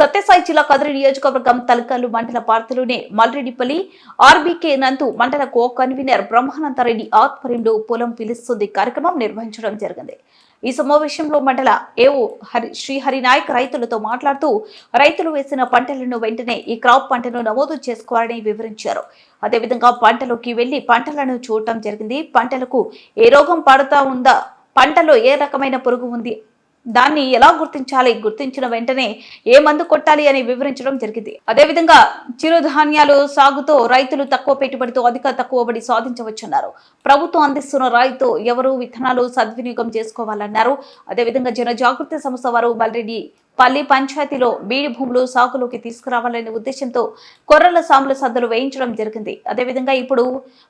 సత్యసాయి జిల్లా కదిరి నియోజకవర్గం తలకల్లు మండల పార్తలోనే మల్రెడ్డిపల్లి ఆర్బీకే నందు మండల కో కన్వీనర్ బ్రహ్మానందరెడ్డి ఆధ్వర్యంలో పొలం పిలుస్తుంది కార్యక్రమం నిర్వహించడం జరిగింది. ఈ సమావేశంలో మండల ఏవో హరి శ్రీహరి నాయక్ రైతులతో మాట్లాడుతూ రైతులు వేసిన పంటలను వెంటనే ఈ క్రాప్ పంటను నమోదు చేసుకోవాలని వివరించారు. అదేవిధంగా పంటలోకి వెళ్ళి పంటలను చూడటం జరిగింది. పంటలకు ఏ రోగం పడతా ఉందా? పంటలో ఏ రకమైన పురుగు ఉంది? దాన్ని ఎలా గుర్తించాలి? గుర్తించిన వెంటనే ఏ మందు కొట్టాలి అని వివరించడం జరిగింది. అదేవిధంగా చిరుధాన్యాలు సాగుతో రైతులు తక్కువ పెట్టుబడితో అధిక తక్కువబడి సాధించవచ్చన్నారు. ప్రభుత్వం అందిస్తున్న రాయితో ఎవరు విత్తనాలు సద్వినియోగం చేసుకోవాలన్నారు. అదేవిధంగా జనజాగృతి సంస్థ వారు మల్రెడ్డి పల్లి పంచాయతీలో బీడి భూములు సాగులోకి తీసుకురావాలనే ఉద్దేశంతో కొర్రల సాముల సద్దలు వేయించడం జరిగింది. అదేవిధంగా ఇప్పుడు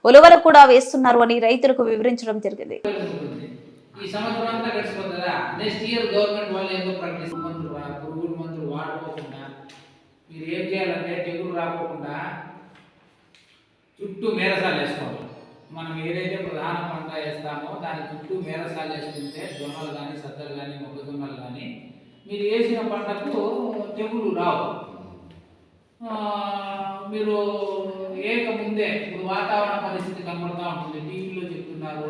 ఉలవలు కూడా వేస్తున్నారు అని రైతులకు వివరించడం జరిగింది. ఈ సంవత్సరం అంతా గడిచిపోతుందా? నెక్స్ట్ ఇయర్ గవర్నమెంట్ వాళ్ళు ఏదో ప్రకటిస్తారు మందులు రా- పురుగుల మందులు వాడుకోకుండా మీరు ఏం చేయాలంటే తెగులు రాకోకుండా చుట్టూ మేరసాలు వేసుకోవాలి. మనం ఏదైతే ప్రధాన పంట వేస్తామో దాని చుట్టూ మేరసాలు వేసుకుంటే జొన్నలు కానీ సద్దలు కానీ మొక్కజొన్నలు కానీ మీరు వేసిన పంటకు తెగులు రావు. మీరు ఏక ముందే ఇప్పుడు వాతావరణ పరిస్థితి కనబడతా ఉంటుంది. టీవీలో చెప్తున్నారు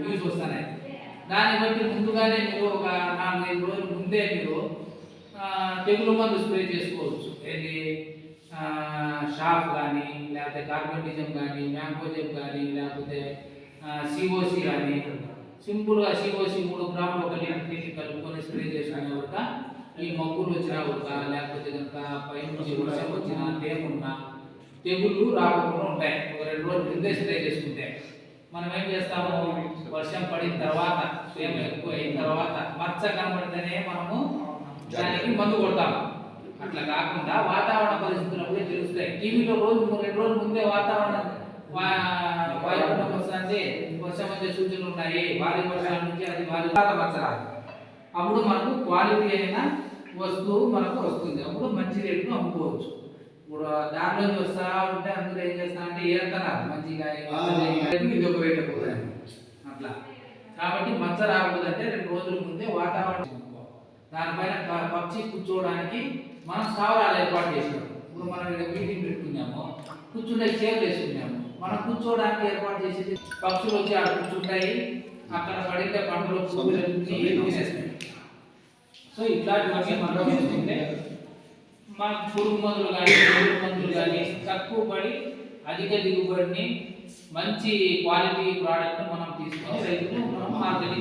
న్యూస్ వస్తున్నాయి. దాన్ని బట్టి ముందుగానే మీరు ఒక నాలుగైదు రోజుల ముందే మీరు తెగులు మందు స్ప్రే చేసుకోవచ్చు. ఏది? షాప్ కానీ లేకపోతే కార్బోనిజం కానీ మ్యాంకోజెప్ కానీ లేకపోతే సిఓసి కానీ సింపుల్గా సిఓసి మూడు గ్రాములు ఒక లీటర్ తీసి కలుపుకొని స్ప్రే చేసుకునే ఒక ఈ మగ్గులు వచ్చినా ఒక లేకపోతే కనుక పై నుంచి వర్షం వచ్చినా తేమున్నా తెగుళ్ళు రాకుండా ఉంటాయి. ఒక రెండు రోజులు ముందే స్ప్రే మనం ఏం చేస్తాము? వర్షం పడిన తర్వాత తేమ ఎక్కువ అయిన తర్వాత మచ్చ కనబడితేనే మనము దానికి మందు కొడతాము. అట్లా కాకుండా వాతావరణ పరిస్థితులు అప్పుడే తెలుస్తాయి. టీవీలో రోజు రెండు రోజుల ముందే వాతావరణం వాయుగుండం వస్తుంది వర్షం వచ్చే సూచనలు ఉన్నాయి. భారీ వర్షాల నుంచి అది భారీ తర్వాత మచ్చరా అప్పుడు మనకు క్వాలిటీ అయిన వస్తువు మనకు వస్తుంది. అప్పుడు మంచి రేట్లు అమ్ముకోవచ్చు. ఇప్పుడు దాంట్లో వస్తా ఉంటే అందరూ ఏం చేస్తా అంటే ఏరుతున్నారు మంచిగా ఇది ఒక రేట్ పోతుంది అట్లా. కాబట్టి మచ్చ రాకూడదంటే రెండు రోజుల ముందే వాతావరణం దానిపైన పక్షి కూర్చోవడానికి మనం స్థావరాలు ఏర్పాటు చేసినాం. ఇప్పుడు మనం ఇక్కడ మీటింగ్ పెట్టుకున్నాము. కూర్చుండే చైర్లు వేసుకున్నాము. మనం కూర్చోవడానికి ఏర్పాటు చేసేది పక్షులు వచ్చి అక్కడ కూర్చుంటాయి. అక్కడ పడితే పంటలు సో ఇట్లాంటివన్నీ మనం మా పురుగు మందులు కానీ పురుగు మందులు కానీ తక్కువ పడి అధిక దిగుబడిని మంచి క్వాలిటీ ప్రోడక్ట్ మనం తీసుకొని రైతులు మనం మార్కెటింగ్